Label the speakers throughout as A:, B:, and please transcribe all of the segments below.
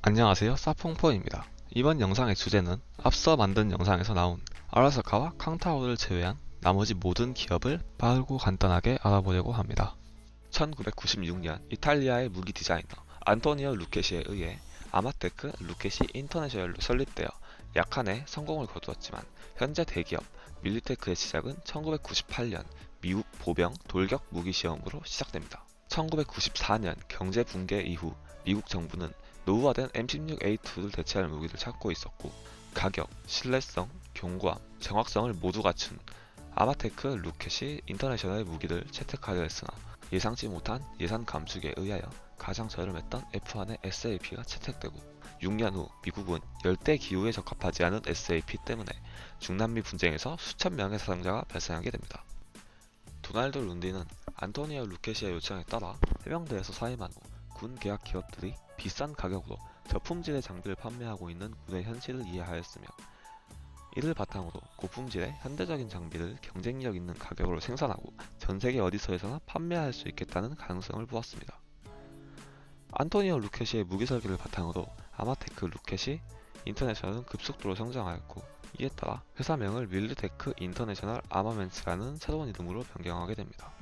A: 안녕하세요 사퐁포입니다. 이번 영상의 주제는 앞서 만든 영상에서 나온 아라사카와 캉타오를 제외한 나머지 모든 기업을 빠르고 간단하게 알아보려고 합니다. 1996년 이탈리아의 무기 디자이너 안토니오 루케시에 의해 아마테크 루케시 인터내셔널로 설립되어 약한해 성공을 거두었지만 현재 대기업 밀리테크의 시작은 1998년 미국 보병 돌격 무기 시험으로 시작됩니다. 1994년 경제 붕괴 이후 미국 정부는 노후화된 M16A2를 대체할 무기를 찾고 있었고 가격, 신뢰성, 견고함, 정확성을 모두 갖춘 아마테크 루켓이 인터내셔널 무기를 채택하려 했으나 예상치 못한 예산 감축에 의하여 가장 저렴했던 F1의 SAP가 채택되고 6년 후 미국은 열대 기후에 적합하지 않은 SAP 때문에 중남미 분쟁에서 수천 명의 사상자가 발생하게 됩니다. 도날드 룬디는 안토니오 루케시의 요청에 따라 해병대에서 사임한 후 군 계약 기업들이 비싼 가격으로 저품질의 장비를 판매하고 있는 군의 현실을 이해하였으며 이를 바탕으로 고품질의 현대적인 장비를 경쟁력 있는 가격으로 생산하고 전 세계 어디서에서나 판매할 수 있겠다는 가능성을 보았습니다. 안토니오 루켓시의 무기 설계를 바탕으로 아마테크 루켓이 인터내셔널은 급속도로 성장하였고 이에 따라 회사명을 밀리테크 인터내셔널 아마멘츠라는 새로운 이름으로 변경하게 됩니다.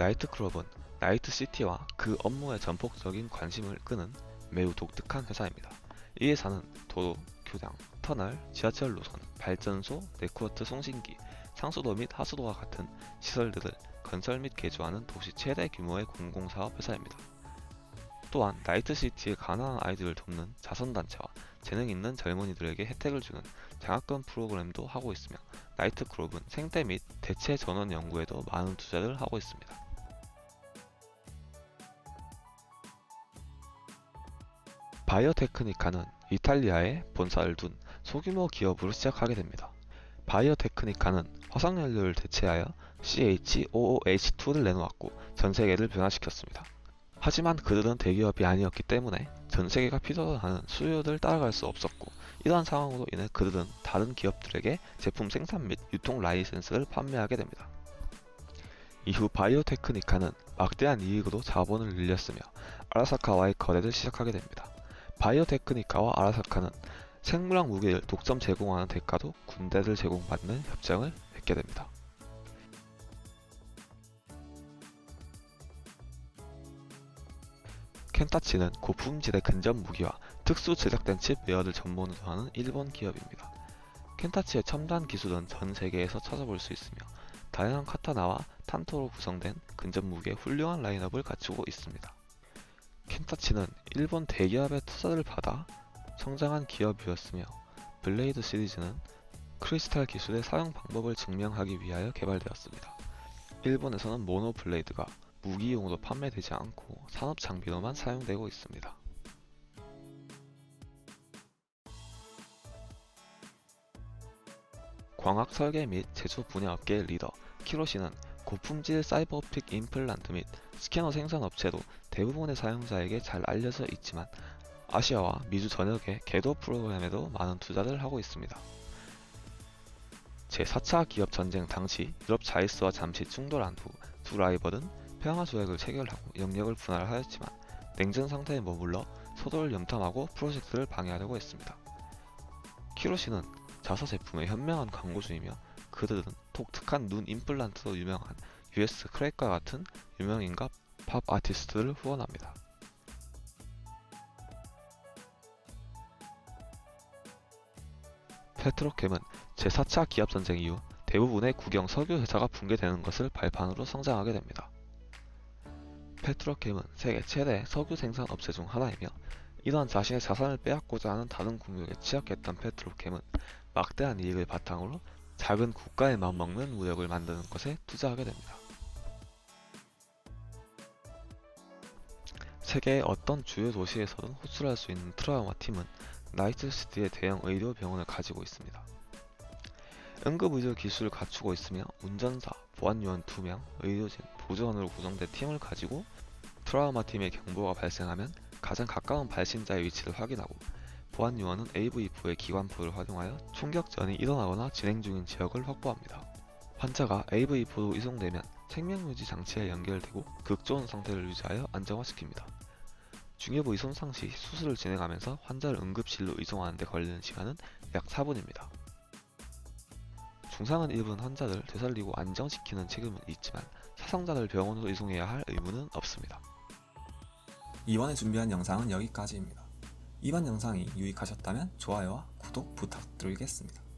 A: 나이트클럽은 나이트시티와 그 업무에 전폭적인 관심을 끄는 매우 독특한 회사입니다. 이 회사는 도로, 교량, 터널, 지하철 노선, 발전소, 네트워크 송신기, 상수도 및 하수도와 같은 시설들을 건설 및 개조하는 도시 최대 규모의 공공사업 회사입니다. 또한 나이트시티의 가난한 아이들을 돕는 자선단체와 재능 있는 젊은이들에게 혜택을 주는 장학금 프로그램도 하고 있으며 나이트클럽은 생태 및 대체 전원 연구에도 많은 투자를 하고 있습니다. 바이오테크니카는 이탈리아에 본사를 둔 소규모 기업으로 시작하게 됩니다. 바이오테크니카는 화석연료를 대체하여 CH5OH2를 내놓았고 전 세계를 변화시켰습니다. 하지만 그들은 대기업이 아니었기 때문에 전 세계가 필요로 하는 수요를 따라갈 수 없었고 이러한 상황으로 인해 그들은 다른 기업들에게 제품 생산 및 유통 라이센스를 판매하게 됩니다. 이후 바이오테크니카는 막대한 이익으로 자본을 늘렸으며 아라사카와의 거래를 시작하게 됩니다. 바이오테크니카와 아라사카는 생물학 무기를 독점 제공하는 대가로 군대를 제공받는 협정을 맺게 됩니다. 켄타치는 고품질의 근접 무기와 특수 제작된 칩 웨어를 전문으로 하는 일본 기업입니다. 켄타치의 첨단 기술은 전 세계에서 찾아볼 수 있으며 다양한 카타나와 탄토로 구성된 근접 무기의 훌륭한 라인업을 갖추고 있습니다. 켄타치는 일본 대기업의 투자를 받아 성장한 기업이었으며 블레이드 시리즈는 크리스탈 기술의 사용 방법을 증명하기 위하여 개발되었습니다. 일본에서는 모노 블레이드가 무기용으로 판매되지 않고 산업 장비로만 사용되고 있습니다. 광학 설계 및 제조 분야 업계의 리더 키로시는 고품질 사이버 옵틱 임플란트 및 스캐너 생산 업체로 대부분의 사용자에게 잘 알려져 있지만 아시아와 미주 전역의 궤도 프로그램에도 많은 투자를 하고 있습니다. 제4차 기업 전쟁 당시 유럽 자이스와 잠시 충돌한 후 두 라이벌은 평화 조약을 체결하고 영역을 분할하였지만 냉전 상태에 머물러 서로를 염탐하고 프로젝트를 방해하려고 했습니다. 키로시는 자사 제품의 현명한 광고주이며 그들은 독특한 눈 임플란트로 유명한 US 크랙과 같은 유명인과 팝 아티스트를 후원합니다. 페트로캠은 제4차 기업전쟁 이후 대부분의 국영 석유 회사가 붕괴되는 것을 발판으로 성장하게 됩니다. 페트로캠은 세계 최대 석유 생산 업체 중 하나이며 이러한 자신의 자산을 빼앗고자 하는 다른 국력에 취약했던 페트로캠은 막대한 이익을 바탕으로 작은 국가에 맞먹는 무역을 만드는 것에 투자하게 됩니다. 세계의 어떤 주요 도시에서든 호출할 수 있는 트라우마 팀은 나이트시티의 대형 의료 병원을 가지고 있습니다. 응급의료 기술을 갖추고 있으며 운전사, 보안요원 2명, 의료진, 보조원으로 구성된 팀을 가지고 트라우마 팀의 경보가 발생하면 가장 가까운 발신자의 위치를 확인하고 보안 요원은 AV4의 기관포를 활용하여 충격전이 일어나거나 진행 중인 지역을 확보합니다. 환자가 AV4로 이송되면 생명유지 장치에 연결되고 극좋은 상태를 유지하여 안정화시킵니다. 중요부 이송 상 시 수술을 진행하면서 환자를 응급실로 이송하는 데 걸리는 시간은 약 4분입니다. 중상은 입은 환자를 되살리고 안정시키는 책임은 있지만 사상자를 병원으로 이송해야 할 의무는 없습니다.
B: 이번에 준비한 영상은 여기까지입니다. 이번 영상이 유익하셨다면 좋아요와 구독 부탁드리겠습니다.